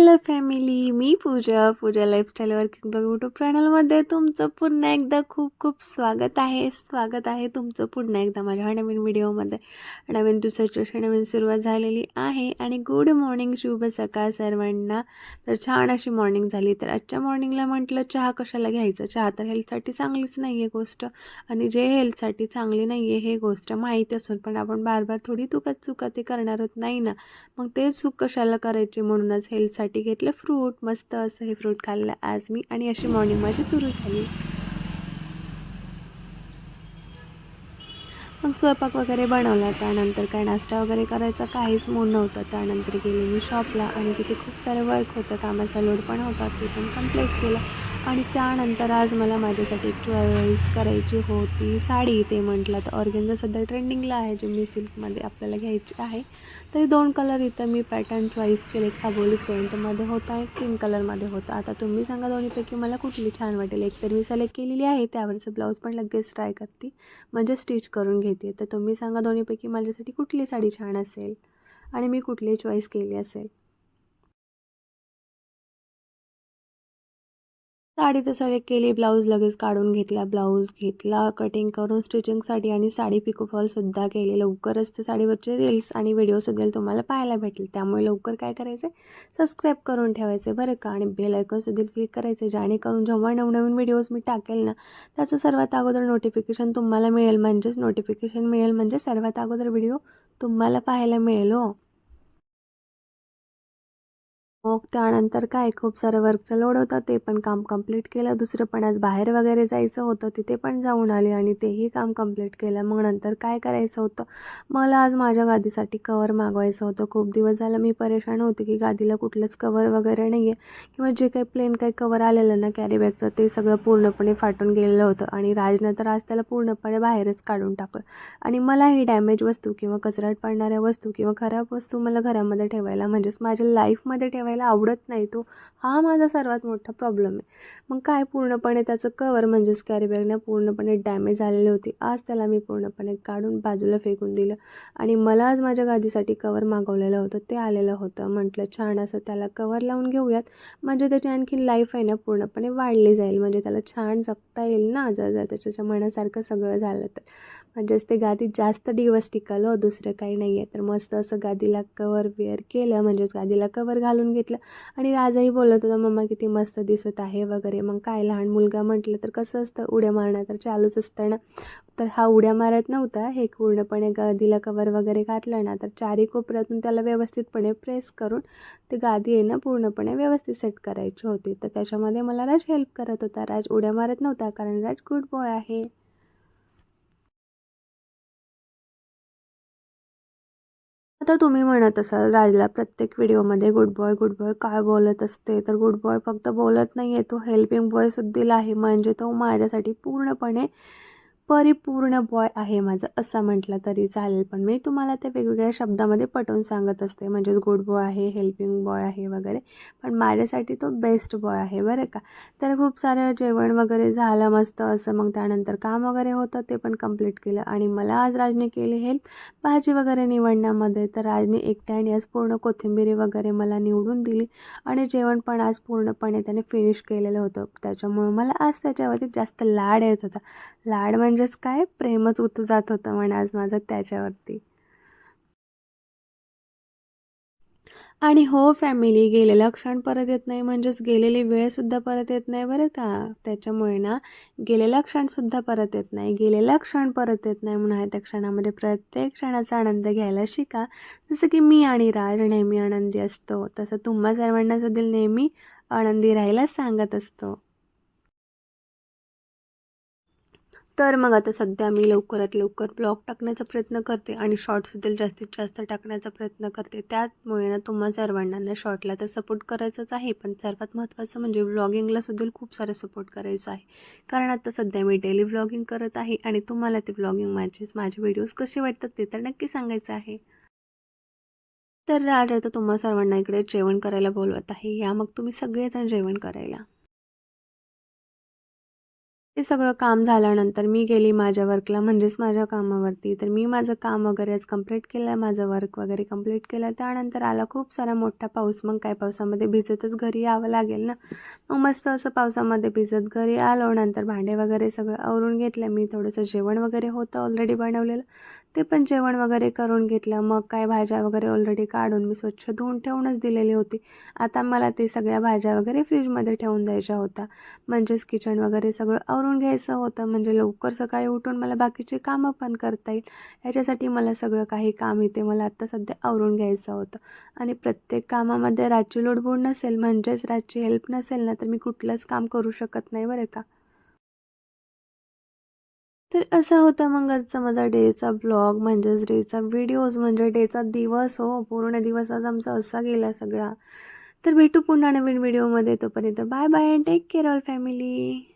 Hello family मी Pooja. Pooja lifestyle working blog YouTube चॅनलमध्ये तुमचं पुन्हा एकदा खूप खूप स्वागत आहे. स्वागत आहे तुमचं पुन्हा एकदा माझ्या नवीन व्हिडिओमध्ये नवीन दिवसाची अशी नवीन सुरुवात झालेली आहे. आणि गुड मॉर्निंग शुभ सकाळ सर्वांना. तर छान अशी मॉर्निंग झाली. तर आजच्या मॉर्निंगला म्हटलं चहा कशाला घ्यायचं? चहा तर हेल्थसाठी चांगलीच नाही आहे गोष्ट. आणि जे हेल्थसाठी चांगली नाही आहे हे गोष्ट माहीत असून पण आपण बार बार थोडी चुकत चुका ते करणार आहोत नाही ना? मग ते चूक कशाला करायची? म्हणूनच हेल्थसाठी घेतलं फ्रूट मस्त असं हे फ्रूट खाल्लं आज मी आणि अशी मॉर्निंग माझी सुरू झाली. मग स्वयंपाक वगैरे बनवला. त्यानंतर काय नाश्ता वगैरे करायचा काहीच मूड नव्हतं. त्यानंतर गेले मी शॉपला आणि तिथे खूप सारे वर्क होतं. कामाचा लोड पण होता. ते पण कंप्लीट केलं. आणि त्यानंतर आज मला माझ्यासाठी एक चॉईस करायची होती. साडी ते म्हटलं तर ऑर्गेन्झा सध्या ट्रेंडिंगला आहे जे मी सिल्कमध्ये आपल्याला घ्यायची आहे तर दोन कलर इथं मी पॅटर्न चॉईस केले खाबोली प्रिंटमध्ये होता एक पिंक कलरमध्ये होता. आता तुम्ही सांगा दोन्हीपैकी मला कुठली छान वाटेल. एक तर मी सिलेक्ट केलेली आहे त्यावरचं ब्लाऊज पण लगेच ट्राय करते. म्हणजे स्टिच करून घेते. तर तुम्ही सांगा दोन्हीपैकी माझ्यासाठी कुठली साडी छान असेल आणि मी कुठली चॉईस केली असेल. साडी तर सिलेक्ट केली ब्लाऊज लगेच काढून घेतला ब्लाऊज घेतला कटिंग करून स्टिचिंगसाठी आणि साडी पिकोफॉलसुद्धा केली. लवकरच ते साडीवरचे रील्स आणि व्हिडिओसुद्धा तुम्हाला पाहायला भेटेल त्यामुळे लवकर काय करायचं आहे सबस्क्राईब करून ठेवायचे बरं का? आणि बेल ऐकूनसुद्धा क्लिक करायचे जेणेकरून जेव्हा नवनवीन व्हिडिओज मी टाकेल ना त्याचं सर्वात अगोदर नोटिफिकेशन तुम्हाला मिळेल. म्हणजेच नोटिफिकेशन मिळेल म्हणजे सर्वात अगोदर व्हिडिओ तुम्हाला पाहायला मिळेल हो. मग त्यानंतर काय खूप सारं वर्कचं लोड होतं ते पण काम कंप्लीट केलं. दुसरं पण आज बाहेर वगैरे जायचं होतं तिथे पण जाऊन आले आणि तेही काम कंप्लीट केलं. मग नंतर काय करायचं होतं? मला आज माझ्या गादीसाठी कवर मागवायचं होतं. खूप दिवस झालं मी परेशान होते की गादीला कुठलंच कवर वगैरे नाही आहे किंवा जे काही प्लेन काही कवर आलेलं ना कॅरीबॅगचं ते सगळं पूर्णपणे फाटून गेलेलं होतं. आणि राजनं तर आज त्याला पूर्णपणे बाहेरच काढून टाकलं. आणि मला ही डॅमेज वस्तू किंवा कचराट पडणाऱ्या वस्तू किंवा खराब वस्तू मला घरामध्ये ठेवायला म्हणजेच माझ्या लाईफमध्ये ठेवायला आवडत नाही तो. हा माझा सर्वात मोठा प्रॉब्लेम आहे. मग काय पूर्णपणे त्याचं कवर म्हणजेच कॅरीबॅगनं पूर्णपणे डॅमेज झालेली होती. आज त्याला मी पूर्णपणे काढून बाजूला फेकून दिलं. आणि मला आज माझ्या गादीसाठी कवर मागवलेलं होतं. ते आलेलं होतं. म्हटलं छान असं त्याला कवर लावून घेऊयात. म्हणजे त्याची आणखी लाईफ आहे ना पूर्णपणे वाढली जाईल. म्हणजे त्याला छान जपता येईल ना जर जर त्याच्या मनासारखं सगळं झालं तर. म्हणजेच ते गादी जास्त दिवस टिकलं दुसरं काही नाही आहे तर मस्त असं गादीला कवर वेअर केलं. म्हणजेच गादीला कवर घालून घेतलं आणि राजाही बोलत होता मम्मा किती मस्त दिसत आहे वगैरे. मग काय लहान मुलगा म्हटलं तर कसं असतं उड्या मारणं तर चालूच असतं ना. तर हा उड्या मारत नव्हता हे पूर्णपणे गादीला कवर वगैरे घातलं ना तर चारी कोपऱ्यातून त्याला व्यवस्थितपणे प्रेस करून ते गादी आहे ना पूर्णपणे व्यवस्थित सेट करायची होती. तर त्याच्यामध्ये मला राज हेल्प करत होता. राज उड्या मारत नव्हता कारण राज गुड बॉय आहे. आता तुम्ही म्हणत असाल राजला प्रत्येक व्हिडिओमध्ये गुड बॉय गुड बॉय काय बोलत असते? तर गुड बॉय फक्त बोलत नाही आहे तो हेल्पिंग बॉय सुद्धा आहे. म्हणजे तो माझ्यासाठी पूर्णपणे परिपूर्ण बॉय आहे माझं असं म्हटलं तरी चालेल. पण मी तुम्हाला ते वेगवेगळ्या शब्दामध्ये पटवून सांगत असते. म्हणजेच गुड बॉय आहे हेल्पिंग बॉय आहे वगैरे. पण माझ्यासाठी तो बेस्ट बॉय आहे बरं का? तर खूप सारं जेवण वगैरे झालं मस्त. असं मग त्यानंतर काम वगैरे होतं ते पण कंप्लीट केलं. आणि मला आज राजने केली हेल्प भाजी वगैरे निवडण्यामध्ये. तर राजने एकट्याने आज पूर्ण कोथिंबिरी वगैरे मला निवडून दिली. आणि जेवण पण आज पूर्णपणे त्याने फिनिश केलेलं होतं. त्याच्यामुळं मला आज त्याच्यावरती जास्त लाड येत होता. लाड म्हणजे म्हणजेच काय? प्रेमच उतू जात होतं म्हण आज माझं त्याच्यावरती. आणि हो फॅमिली गेलेलं क्षण परत येत नाही म्हणजेच गेलेली वेळसुद्धा परत येत नाही बरं का? त्याच्यामुळे ना गेलेला क्षणसुद्धा परत येत नाही. गेलेला क्षण परत येत नाही म्हणून आहे त्या क्षणामध्ये प्रत्येक क्षणाचा आनंद घ्यायला शिका. जसं की मी आणि राज नेहमी आनंदी असतो तसं तुम्हा सर्वांना सुद्धा नेहमी आनंदी राहायला सांगत असतो. तर मग आता सध्या मी लवकरात लवकर ब्लॉग टाकण्याचा प्रयत्न करते आणि शॉर्टसुद्धा जास्तीत जास्त टाकण्याचा प्रयत्न करते. त्यामुळे ना तुम्हा सर्वांना ना शॉर्टला तर सपोर्ट करायचंच आहे पण सर्वात महत्त्वाचं म्हणजे व्लॉगिंगला सुद्धा खूप सारं सपोर्ट करायचं आहे. कारण आता सध्या मी डेली व्लॉगिंग करत आहे आणि तुम्हाला ते व्लॉगिंग माझेच माझे व्हिडिओज कसे वाटतात ते तर नक्की सांगायचं आहे. तर राज आता तुम्हा सर्वांना इकडे जेवण करायला बोलवत आहे. या मग तुम्ही सगळेजण जेवण करायला. हे सगळं काम झाल्यानंतर मी गेली माझ्या वर्कला म्हणजेच माझ्या कामावरती. तर मी माझं काम वगैरे आज कंप्लीट केलं माझं वर्क वगैरे कंप्लीट केलं त्यानंतर आला खूप सारा मोठा पाऊस. मग काय पावसामध्ये भिजतच घरी यावं लागेल ना? मग मस्त असं पावसामध्ये भिजत घरी आलो. नंतर भांडे वगैरे सगळं आवरून घेतलं. मी थोडंसं जेवण वगैरे होतं ऑलरेडी बनवलेलं. ते पण जेवण वगैरे करून घेतलं. मग काय भाज्या वगैरे ऑलरेडी काढून मी स्वच्छ धुवून ठेवूनच दिलेली होती. आता मला ते सगळ्या भाज्या वगैरे फ्रीजमध्ये ठेवून द्यायच्या होत्या. म्हणजेच किचन वगैरे सगळं आवरून घ्यायचं होतं. म्हणजे लवकर सकाळी उठून मला बाकीचे कामं पण करता येईल. ह्याच्यासाठी मला सगळं काही काम इथे मला आत्ता सध्या आवरून घ्यायचं होतं. आणि प्रत्येक कामामध्ये रातची लोडबोड नसेल म्हणजेच रातची हेल्प नसेल ना तर मी कुठलंच काम करू शकत नाही बरं का. तर असा होता मग आजचा माझा डेचा ब्लॉग म्हणजेच डेचा व्हिडिओज म्हणजे डेचा दिवस हो पूर्ण दिवस आज आमचा असा गेला सगळा. तर भेटू पुन्हा नवीन व्हिडिओमध्ये तोपर्यंत bye bye take care all family